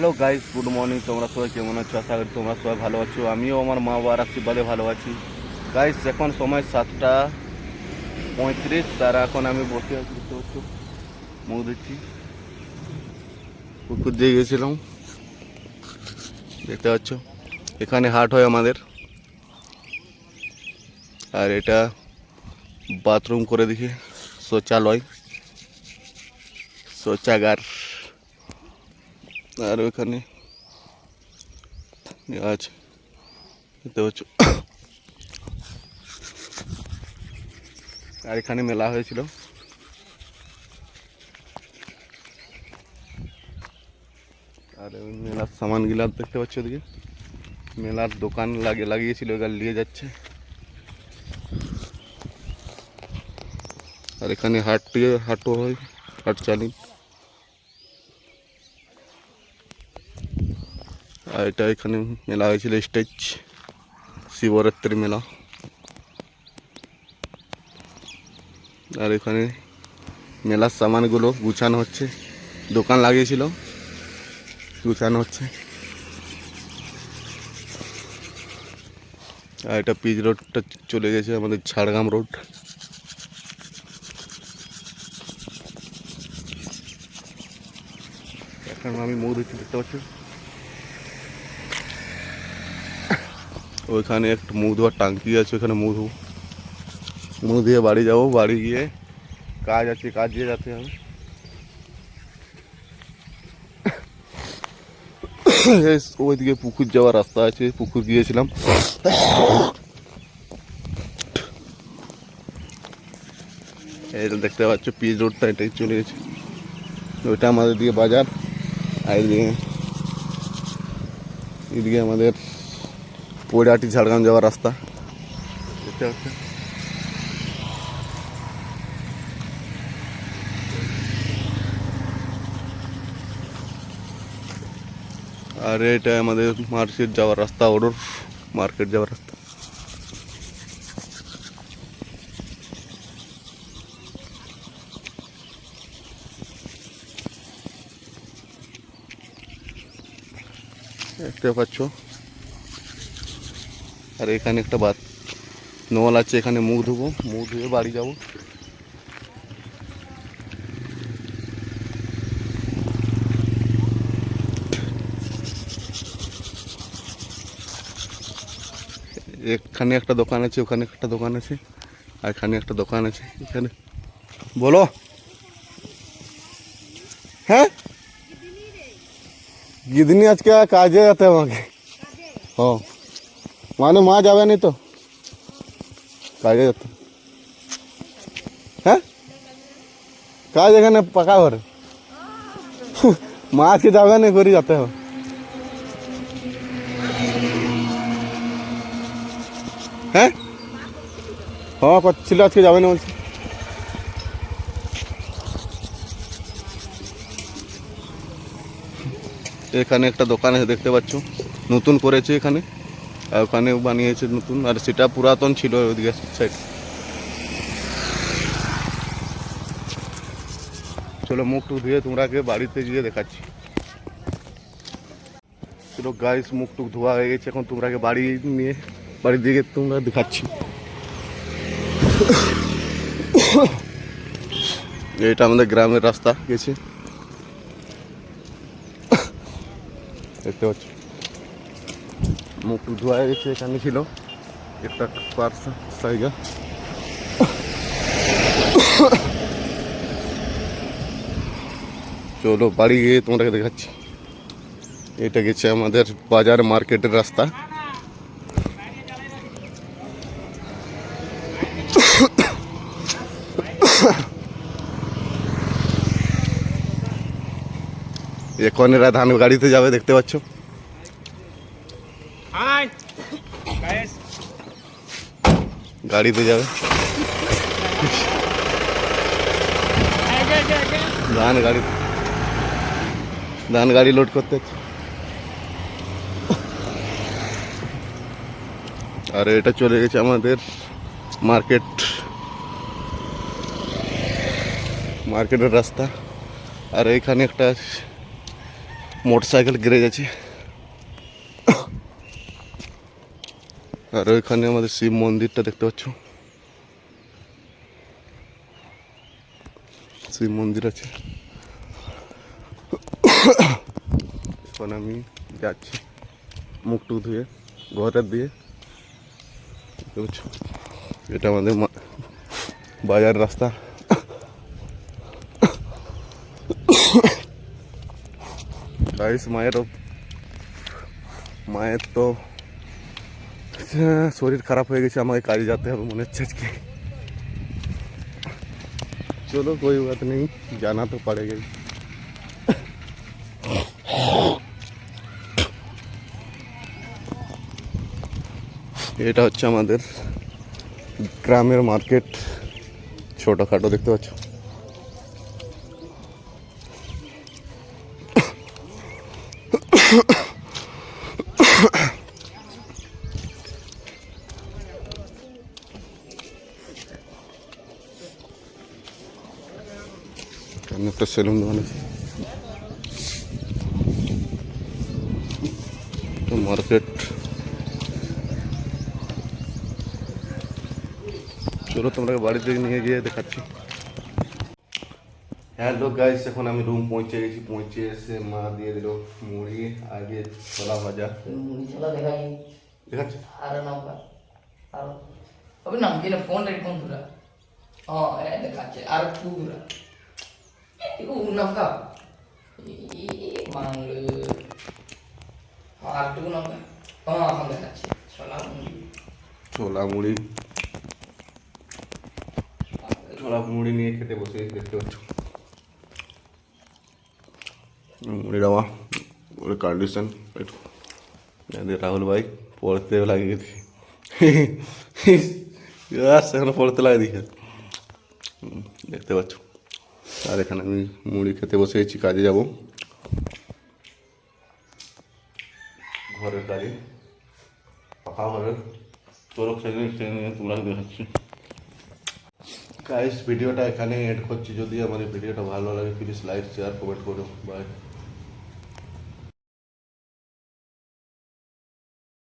Hello guys good morning তোমরা সবাই কেমন আছো? আশা করি তোমরা সবাই ভালো আছো। আমিও আমার মা বাবার আশীর্বাদে ভালো আছি। গাইস এখন সময় সাতটা পঁয়ত্রিশ, আর এখন আমি বসে আছি, দেখতে পাচ্ছ? মুখ দিচ্ছি পুকুর দিয়ে গেছিলাম দেখতে পাচ্ছ? এখানে হাট হয় আমাদের। আর এটা বাথরুম করে দেখি শৌচালয়, শৌচাগার। আর ওখানে ইয়ে আছে দেখতে পাচ্ছ আর এখানে মেলা হয়েছিল আর ওই মেলার সামানগুলা দেখতে পাচ্ছ ওদিকে মেলার দোকান লাগে লাগিয়েছিল এগুলো নিয়ে যাচ্ছে আর এখানে হাটটি হাটও হয় হাট চালি আর এটা এখানে মেলা হয়েছিল স্টেজ শিবরাত্রি মেলা। আর এখানে মেলার সামানগুলো গুছানো হচ্ছে, দোকান লাগিয়েছিল, গুছানো হচ্ছে। আর এটা পিচ রোডটা চলে গেছে, আমাদের ঝাড়গ্রাম রোড। এখন আমি মৌ দেখতে দেখতে পাচ্ছি। ওইখানে একটা মুখ ধোয়ার টাঙ্কি আছে ওখানে মুখ ধোবো মুখ দিয়ে বাড়ি যাব, বাড়ি গিয়ে কাজ আছে, কাজ দিয়ে যেতে হবে। ওইদিকে পুকুর যাওয়ার রাস্তা আছে, পুকুর গিয়েছিলাম। এইটা দেখতে পাচ্ছ, পিচ রোডটা এটাই চলে গেছে। ওইটা আমাদের দিকে বাজার, আর এদিকে এদিকে আমাদের পৈরাটি ঝাড়গ্রাম যাওয়ার রাস্তা। দেখতে পাচ্ছেন আর এটা আমাদের মার্কেট যাওয়ার রাস্তা ওডোর মার্কেট যাওয়ার রাস্তা। দেখতে পাচ্ছ? আর এখানে একটা বাত নল আছে এখানে মুখ ধুবো। মুখ ধুয়ে বাড়ি যাব। এখানে একটা দোকান আছে ওখানে একটা দোকান আছে আর এখানে একটা দোকান আছে। এখানে বলো। হ্যাঁ? গিদনি আজকে কাজে যেতে আমাকে। ও। মানে মা যাবে নি তো? কাজে যেতে। হ্যাঁ? কাজ এখানে পাকা ঘরে। মা আজকে যাবে না করে যেতে হবে। হ্যাঁ? হ্যাঁ করছিল আজকে যাবে না বলছে। এখানে একটা দোকান আছে, দেখতে পাচ্ছ। নতুন করেছে এখানে। ওখানে বানিয়েছে নতুন, আর সেটা পুরাতন ছিল ওইদিকে সাইড চলো মুখ টুক ধুয়ে তোমরাকে বাড়িতে গিয়ে দেখাচ্ছি। চলো গাইস মুখ টুক ধোয়া হয়ে গেছে, এখন তোমরাকে বাড়ি নিয়ে, বাড়ির দিকে তোমরা দেখাচ্ছি। এটা আমাদের গ্রামের রাস্তা, গেছে। দেখতে পাচ্ছ? মুখ ধোয়া গেছে এখানে ছিল। একটা পার্স জায়গা চলো, বাড়ি গিয়ে তোমাদেরকে দেখাচ্ছি। এটা গেছে আমাদের বাজার মার্কেটের রাস্তা। এখন এরা ধান গাড়িতে যাবে, দেখতে পাচ্ছ? গাড়িতে যাবে। ধান গাড়ি। ধান গাড়ি লোড করতে আর এটা চলে গেছে আমাদের মার্কেট মার্কেটের রাস্তা। আর এইখানে একটা মোটর সাইকেল গ্যারেজ আছে আর ওইখানে আমাদের শিব মন্দিরটা দেখতে পাচ্ছ? শিব মন্দির আছে। এখন আমি যাচ্ছি মুখ টুক ধুয়ে ঘরের দিয়ে। এটা আমাদের বাজার রাস্তা। মায়েরও মায়ের তো হ্যাঁ, শরীর খারাপ হয়ে গেছে, আমাকে কাজে যেতে হবে, মনে হচ্ছে আজকে। চলো, কই বাত নেই, জানা তো পারে গেল এটা হচ্ছে আমাদের গ্রামের মার্কেট, ছোটোখাটো, দেখতে পাচ্ছ? এখানে একটা সেলুন দোকান আছে মার্কেট চলো তোমরা বাড়িতে নিয়ে গিয়ে দেখাচ্ছি। হ্যালো গাইস এখন আমি রুম পৌঁছে গেছি। পৌঁছে এসে মা দিয়ে দিল মুড়ি আগে ছোলা ভাজা। মুড়ি ছোলা দেখাই। দেখাচ্ছি? আর নৌকা আর হবে না গেলে ফোন রেখে ফোন দূরা হ্যাঁ দেখাচ্ছে। আর একটু নৌকা হ্যাঁ এখন দেখাচ্ছে ছোলা মুড়ি ছোলা মুড়ি ছোলা মুড়ি নিয়ে খেতে বসে দেখতে পাচ্ছ মুড়ি ওর কন্ডিশন রাহুল ভাই পড়তে লাগে গেছি সেখানে পড়তে লাগে দিকে দেখতে পাচ্ছ আর এখানে আমি মুড়ি খেতে বসে গেছি কাজে যাব। ঘরের কাজে পাকা ঘরের সেদিন তোমরা দেখাচ্ছি। গাইস ভিডিওটা এখানে এড করছি। যদি আমার এই ভিডিওটা ভালো লাগে প্লিজ লাইক শেয়ার কমেন্ট করো। বাই